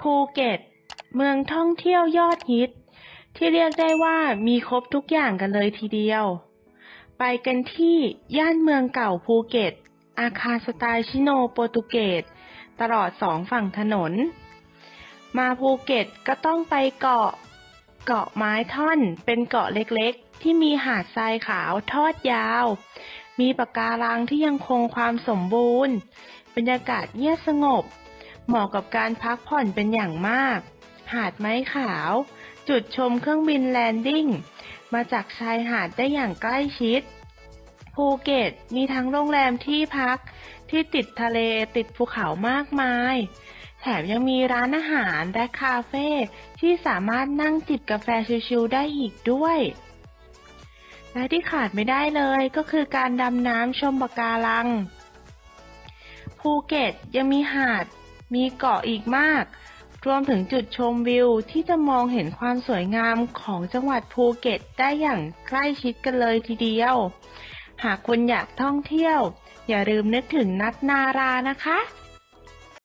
ภูเก็ต เมืองท่องเที่ยวยอดฮิต ที่เรียกได้ว่ามีครบทุกอย่างกันเลยทีเดียว ไปกันที่ย่านเมืองเก่าภูเก็ต อาคารสไตล์ชิโนโปรตุเกสตลอดสองฝั่งถนน มาภูเก็ตก็ต้องไปเกาะ เกาะไม้ท่อนเป็นเกาะเล็กๆ ที่มีหาดทรายขาวทอดยาว มีปะการังที่ยังคงความสมบูรณ์ บรรยากาศเงียบสงบ เหมาะกับการพักผ่อนเป็นอย่างมาก หาดไม้ขาว จุดชมเครื่องบินแลนดิ้ง มาจากชายหาดได้อย่างใกล้ชิด ภูเก็ตมีทั้งโรงแรมที่พักที่ติดทะเลติดภูเขามากมาย แถมยังมีร้านอาหารและคาเฟ่ที่สามารถนั่งจิบกาแฟชิลๆได้อีกด้วยและที่ขาดไม่ได้เลยก็คือการดำน้ำชมปะการัง ภูเก็ตยังมีหาด มีเกาะอีกมาก รวมถึงจุดชมวิวที่จะมองเห็นความสวยงามของจังหวัดภูเก็ตได้อย่างใกล้ชิดกันเลยทีเดียว หากคุณอยากท่องเที่ยว อย่าลืมนึกถึงนัดนารานะคะ